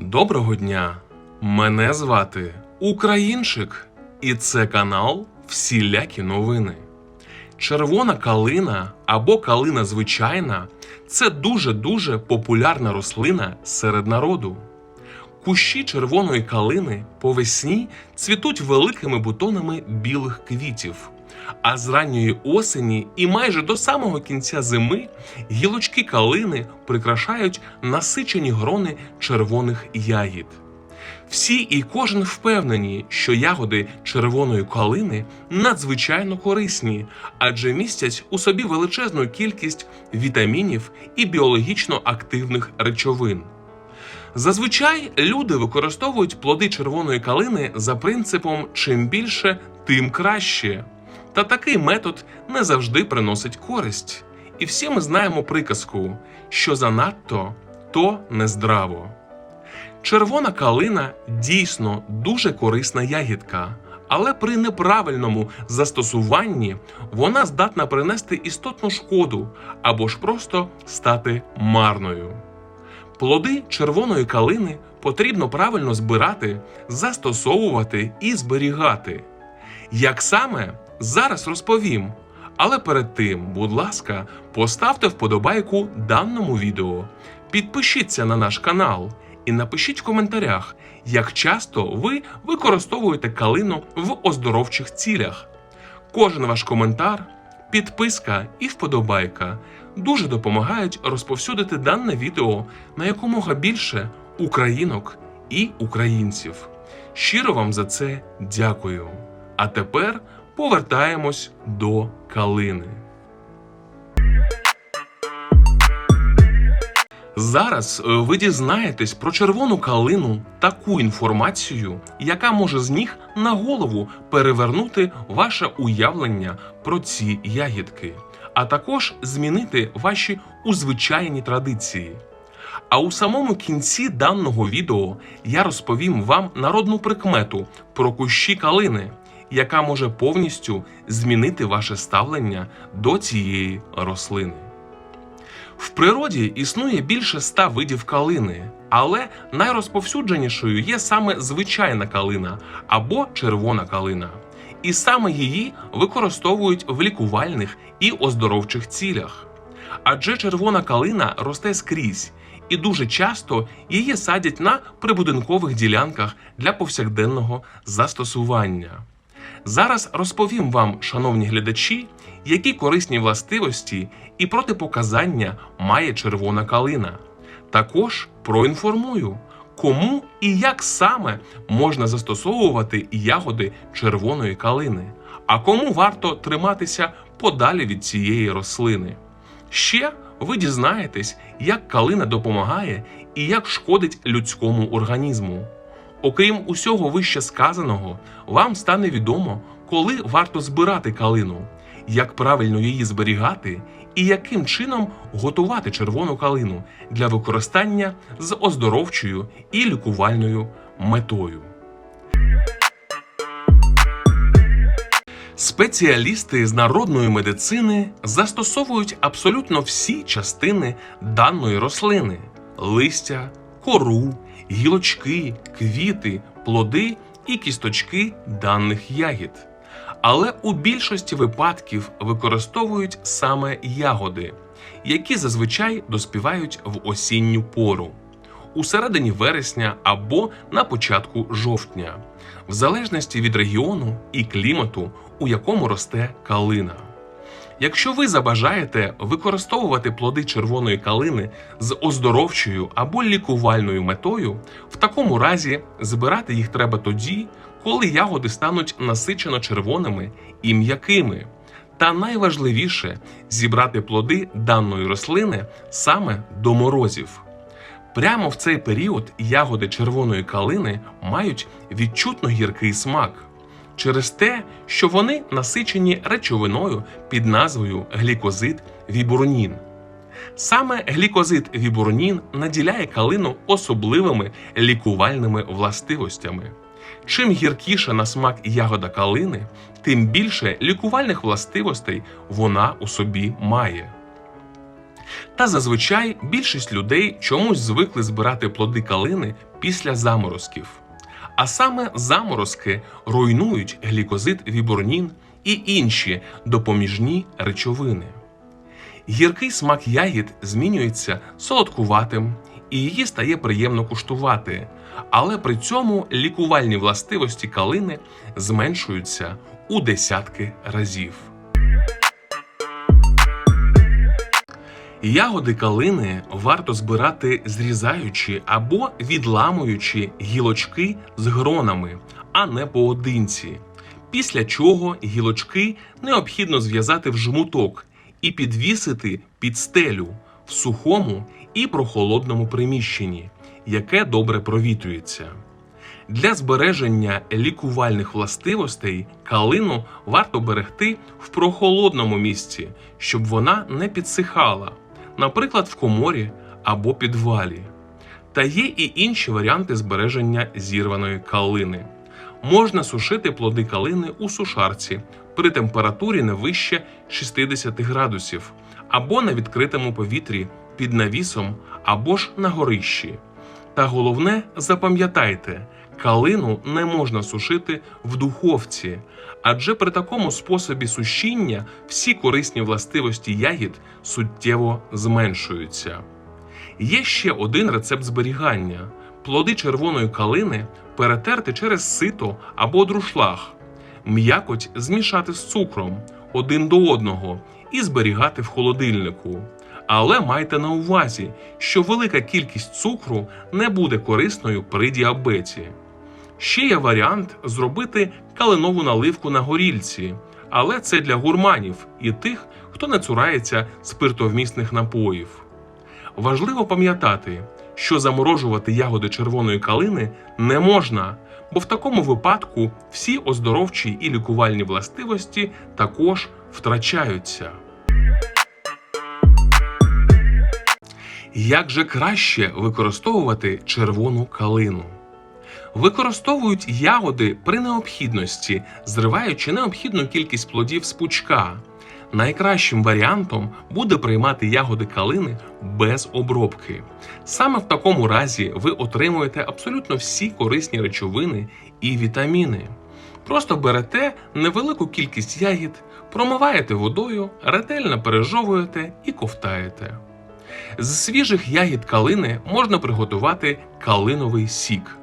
Доброго дня! Мене звати Українчик, і це канал Всілякі новини. Червона калина або калина звичайна це дуже-дуже популярна рослина серед народу. Кущі червоної калини по весні цвітуть великими бутонами білих квітів. А з ранньої осені і майже до самого кінця зими гілочки калини прикрашають насичені грони червоних ягід. Всі і кожен впевнені, що ягоди червоної калини надзвичайно корисні, адже містять у собі величезну кількість вітамінів і біологічно активних речовин. Зазвичай люди використовують плоди червоної калини за принципом чим більше, тим краще. Та такий метод не завжди приносить користь. І всі ми знаємо приказку, що занадто то нездраво. Червона калина дійсно дуже корисна ягідка, але при неправильному застосуванні вона здатна принести істотну шкоду або ж просто стати марною. Плоди червоної калини потрібно правильно збирати, застосовувати і зберігати. Як саме зараз розповім. Але перед тим, будь ласка, поставте вподобайку даному відео, підпишіться на наш канал і напишіть в коментарях, як часто ви використовуєте калину в оздоровчих цілях. Кожен ваш коментар, підписка і вподобайка дуже допомагають розповсюдити дане відео на якомога більше українок і українців. Щиро вам за це дякую. А тепер повертаємось до калини. Зараз е, ви дізнаєтесь про червону калину таку інформацію, яка може з ніг на голову перевернути ваше уявлення про ці ягідки, а також змінити ваші узвичайні традиції. А у самому кінці даного відео я розповім вам народну прикмету про кущі калини, яка може повністю змінити ваше ставлення до цієї рослини. В природі існує більше ста видів калини, але найрозповсюдженішою є саме звичайна калина або червона калина. І саме її використовують в лікувальних і оздоровчих цілях. Адже червона калина росте скрізь, і дуже часто її садять на прибудинкових ділянках для повсякденного застосування. Зараз розповім вам, шановні глядачі, які корисні властивості і протипоказання має червона калина. Також проінформую, кому і як саме можна застосовувати ягоди червоної калини, а кому варто триматися подалі від цієї рослини. Ще ви дізнаєтесь, як калина допомагає і як шкодить людському організму. Окрім усього вище сказаного, вам стане відомо, коли варто збирати калину, як правильно її зберігати і яким чином готувати червону калину для використання з оздоровчою і лікувальною метою. Спеціалісти з народної медицини застосовують абсолютно всі частини даної рослини: листя, кору, гілочки, квіти, плоди і кісточки даних ягід. Але у більшості випадків використовують саме ягоди, які зазвичай доспівають в осінню пору у середині вересня або на початку жовтня, в залежності від регіону і клімату, у якому росте калина. Якщо ви забажаєте використовувати плоди червоної калини з оздоровчою або лікувальною метою, в такому разі збирати їх треба тоді, коли ягоди стануть насичено червоними і м'якими. Та найважливіше зібрати плоди даної рослини саме до морозів. Прямо в цей період ягоди червоної калини мають відчутно гіркий смак через те, що вони насичені речовиною під назвою глікозид вібурнін. Саме глікозид вібурнін наділяє калину особливими лікувальними властивостями. Чим гіркіша на смак ягода калини, тим більше лікувальних властивостей вона у собі має. Та зазвичай більшість людей чомусь звикли збирати плоди калини після заморозків. А саме заморозки руйнують глікозид вібурнін і інші допоміжні речовини. Гіркий смак ягід змінюється солодкуватим, і її стає приємно куштувати, але при цьому лікувальні властивості калини зменшуються у десятки разів. Ягоди калини варто збирати зрізаючи або відламуючи гілочки з гронами, а не поодинці. Після чого гілочки необхідно зв'язати в жмуток і підвісити під стелю в сухому і прохолодному приміщенні, яке добре провітрюється. Для збереження лікувальних властивостей калину варто берегти в прохолодному місці, щоб вона не підсихала, наприклад, в коморі або підвалі. Та є і інші варіанти збереження зірваної калини. Можна сушити плоди калини у сушарці при температурі не вище 60 градусів, або на відкритому повітрі під навісом, або ж на горищі. Та головне, запам'ятайте, калину не можна сушити в духовці, адже при такому способі сушіння всі корисні властивості ягід суттєво зменшуються. Є ще один рецепт зберігання: плоди червоної калини перетерти через сито або друшлаг, м'якоть змішати з цукром один до одного і зберігати в холодильнику. Але майте на увазі, що велика кількість цукру не буде корисною при діабеті. Ще є варіант зробити калинову наливку на горільці, але це для гурманів і тих, хто не цурається спиртовмісних напоїв. Важливо пам'ятати, що заморожувати ягоди червоної калини не можна, бо в такому випадку всі оздоровчі і лікувальні властивості також втрачаються. Як же краще використовувати червону калину? Використовують ягоди при необхідності, зриваючи необхідну кількість плодів з пучка. Найкращим варіантом буде приймати ягоди калини без обробки. Саме в такому разі ви отримуєте абсолютно всі корисні речовини і вітаміни. Просто берете невелику кількість ягід, промиваєте водою, ретельно пережовуєте і ковтаєте. З свіжих ягід калини можна приготувати калиновий сік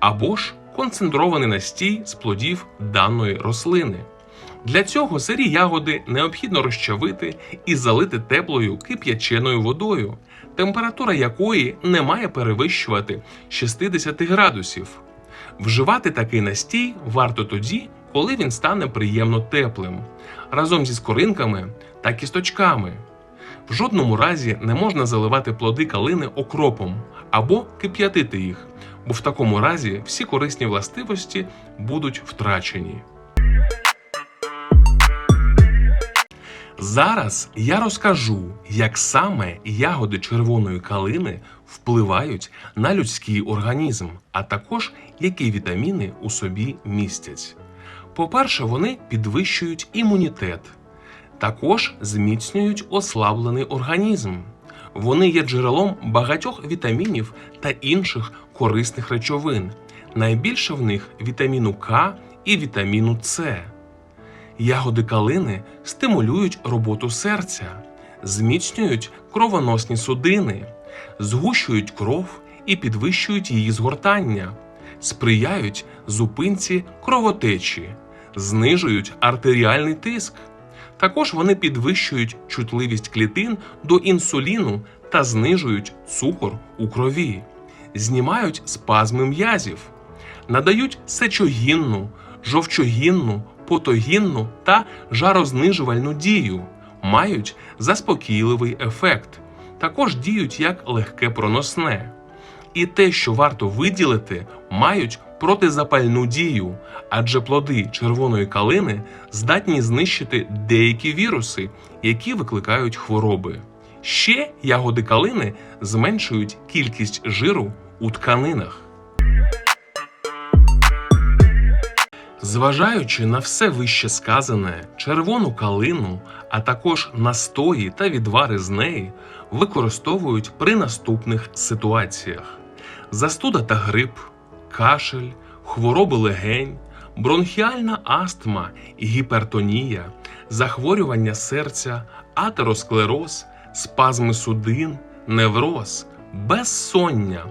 або ж концентрований настій з плодів даної рослини. Для цього сирі ягоди необхідно розчавити і залити теплою кип'яченою водою, температура якої не має перевищувати 60 градусів. Вживати такий настій варто тоді, коли він стане приємно теплим, разом зі скоринками та кісточками. В жодному разі не можна заливати плоди калини окропом або кип'ятити їх, бо в такому разі всі корисні властивості будуть втрачені. Зараз я розкажу, як саме ягоди червоної калини впливають на людський організм, а також які вітаміни у собі містять. По-перше, вони підвищують імунітет, також зміцнюють ослаблений організм. Вони є джерелом багатьох вітамінів та інших корисних речовин. Найбільше в них вітаміну К і вітаміну С. Ягоди калини стимулюють роботу серця, зміцнюють кровоносні судини, згущують кров і підвищують її згортання, сприяють зупинці кровотечі, знижують артеріальний тиск. Також вони підвищують чутливість клітин до інсуліну та знижують цукор у крові, знімають спазми м'язів, надають сечогінну, жовчогінну, потогінну та жарознижувальну дію, мають заспокійливий ефект, також діють як легке проносне. І те, що варто виділити, мають протизапальну дію, адже плоди червоної калини здатні знищити деякі віруси, які викликають хвороби. Ще ягоди калини зменшують кількість жиру у тканинах. Зважаючи на все вище сказане, червону калину, а також настої та відвари з неї використовують при наступних ситуаціях: застуда та грип, кашель, хвороби легень, бронхіальна астма, гіпертонія, захворювання серця, атеросклероз, спазми судин, невроз, безсоння,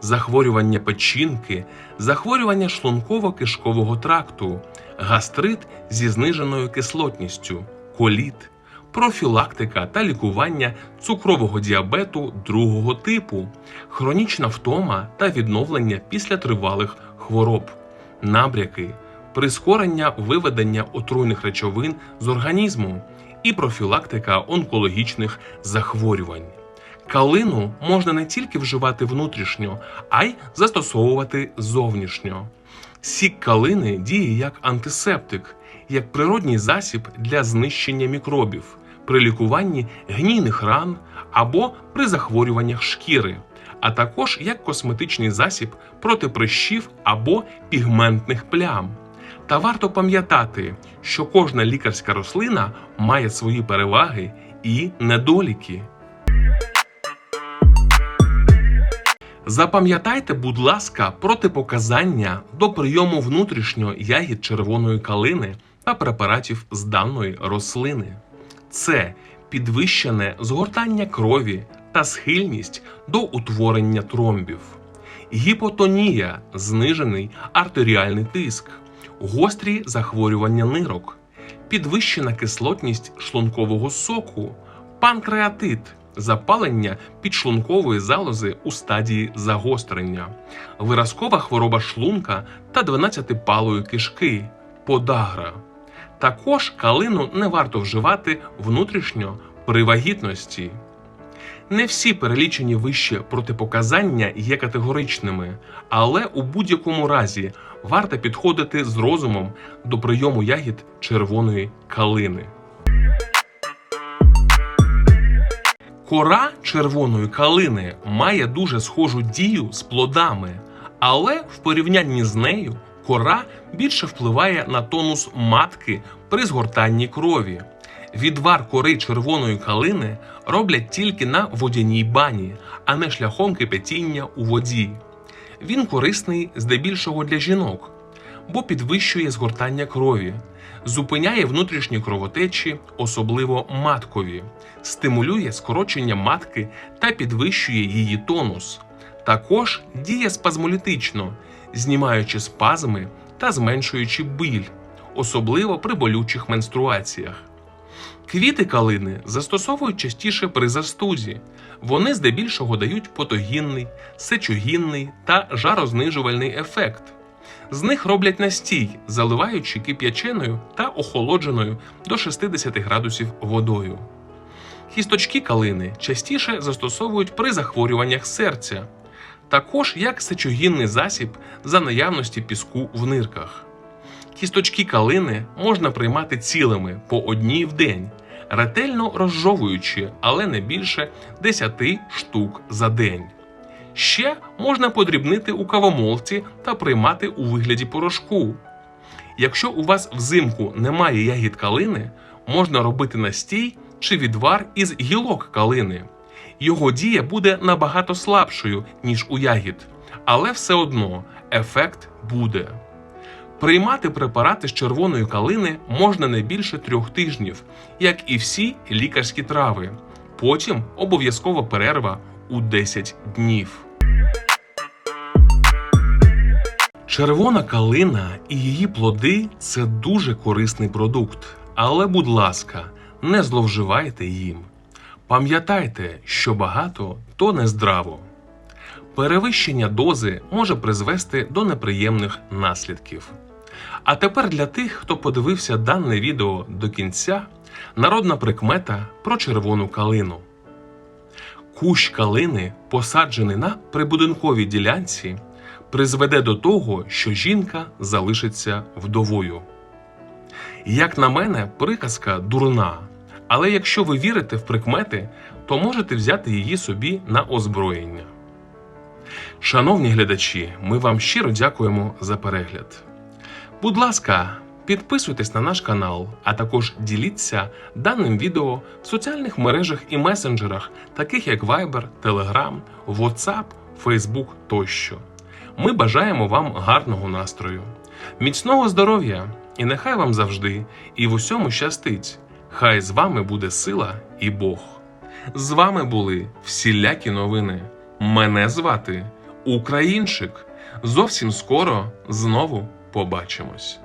захворювання печінки, захворювання шлунково-кишкового тракту, гастрит зі зниженою кислотністю, коліт, профілактика та лікування цукрового діабету другого типу, хронічна втома та відновлення після тривалих хвороб, набряки, прискорення виведення отруйних речовин з організму і профілактика онкологічних захворювань. Калину можна не тільки вживати внутрішньо, а й застосовувати зовнішньо. Сік калини діє як антисептик, як природній засіб для знищення мікробів при лікуванні гнійних ран або при захворюваннях шкіри, а також як косметичний засіб проти прищів або пігментних плям. Та варто пам'ятати, що кожна лікарська рослина має свої переваги і недоліки. Запам'ятайте, будь ласка, протипоказання до прийому внутрішньо ягід червоної калини та препаратів з даної рослини. Це підвищене згортання крові та схильність до утворення тромбів, гіпотонія, знижений артеріальний тиск, гострі захворювання нирок, підвищена кислотність шлункового соку, панкреатит, запалення підшлункової залози у стадії загострення, виразкова хвороба шлунка та 12-палої кишки, подагра. Також калину не варто вживати внутрішньо при вагітності. Не всі перелічені вище протипоказання є категоричними, але у будь-якому разі варто підходити з розумом до прийому ягід червоної калини. Кора червоної калини має дуже схожу дію з плодами, але в порівнянні з нею кора більше впливає на тонус матки при згортанні крові. Відвар кори червоної калини роблять тільки на водяній бані, а не шляхом кипятіння у воді. Він корисний здебільшого для жінок, бо підвищує згортання крові, зупиняє внутрішні кровотечі, особливо маткові, стимулює скорочення матки та підвищує її тонус. Також діє спазмолітично, знімаючи спазми та зменшуючи біль, особливо при болючих менструаціях. Квіти калини застосовують частіше при застузі. Вони здебільшого дають потогінний, сечогінний та жарознижувальний ефект. З них роблять настій, заливаючи кип'яченою та охолодженою до 60 градусів водою. Кісточки калини частіше застосовують при захворюваннях серця, також як сечогінний засіб за наявності піску в нирках. Кісточки калини можна приймати цілими по одній в день, ретельно розжовуючи, але не більше 10 штук за день. Ще можна подрібнити у кавомолці та приймати у вигляді порошку. Якщо у вас взимку немає ягід калини, можна робити настій чи відвар із гілок калини. Його дія буде набагато слабшою, ніж у ягід, але все одно ефект буде. Приймати препарати з червоної калини можна не більше трьох тижнів, як і всі лікарські трави. Потім обов'язкова перерва у 10 днів. Червона калина і її плоди це дуже корисний продукт. Але, будь ласка, не зловживайте їм. Пам'ятайте, що багато то не здраво. Перевищення дози може призвести до неприємних наслідків. А тепер для тих, хто подивився дане відео до кінця, народна прикмета про червону калину. Кущ калини, посаджений на прибудинковій ділянці, призведе до того, що жінка залишиться вдовою. Як на мене, приказка дурна, але якщо ви вірите в прикмети, то можете взяти її собі на озброєння. Шановні глядачі, ми вам щиро дякуємо за перегляд. Будь ласка, підписуйтесь на наш канал, а також діліться даним відео в соціальних мережах і месенджерах, таких як Viber, Telegram, WhatsApp, Фейсбук тощо. Ми бажаємо вам гарного настрою, міцного здоров'я, і нехай вам завжди і в усьому щастить. Хай з вами буде сила і Бог. З вами були всілякі новини. Мене звати Українчик. Зовсім скоро знову побачимось.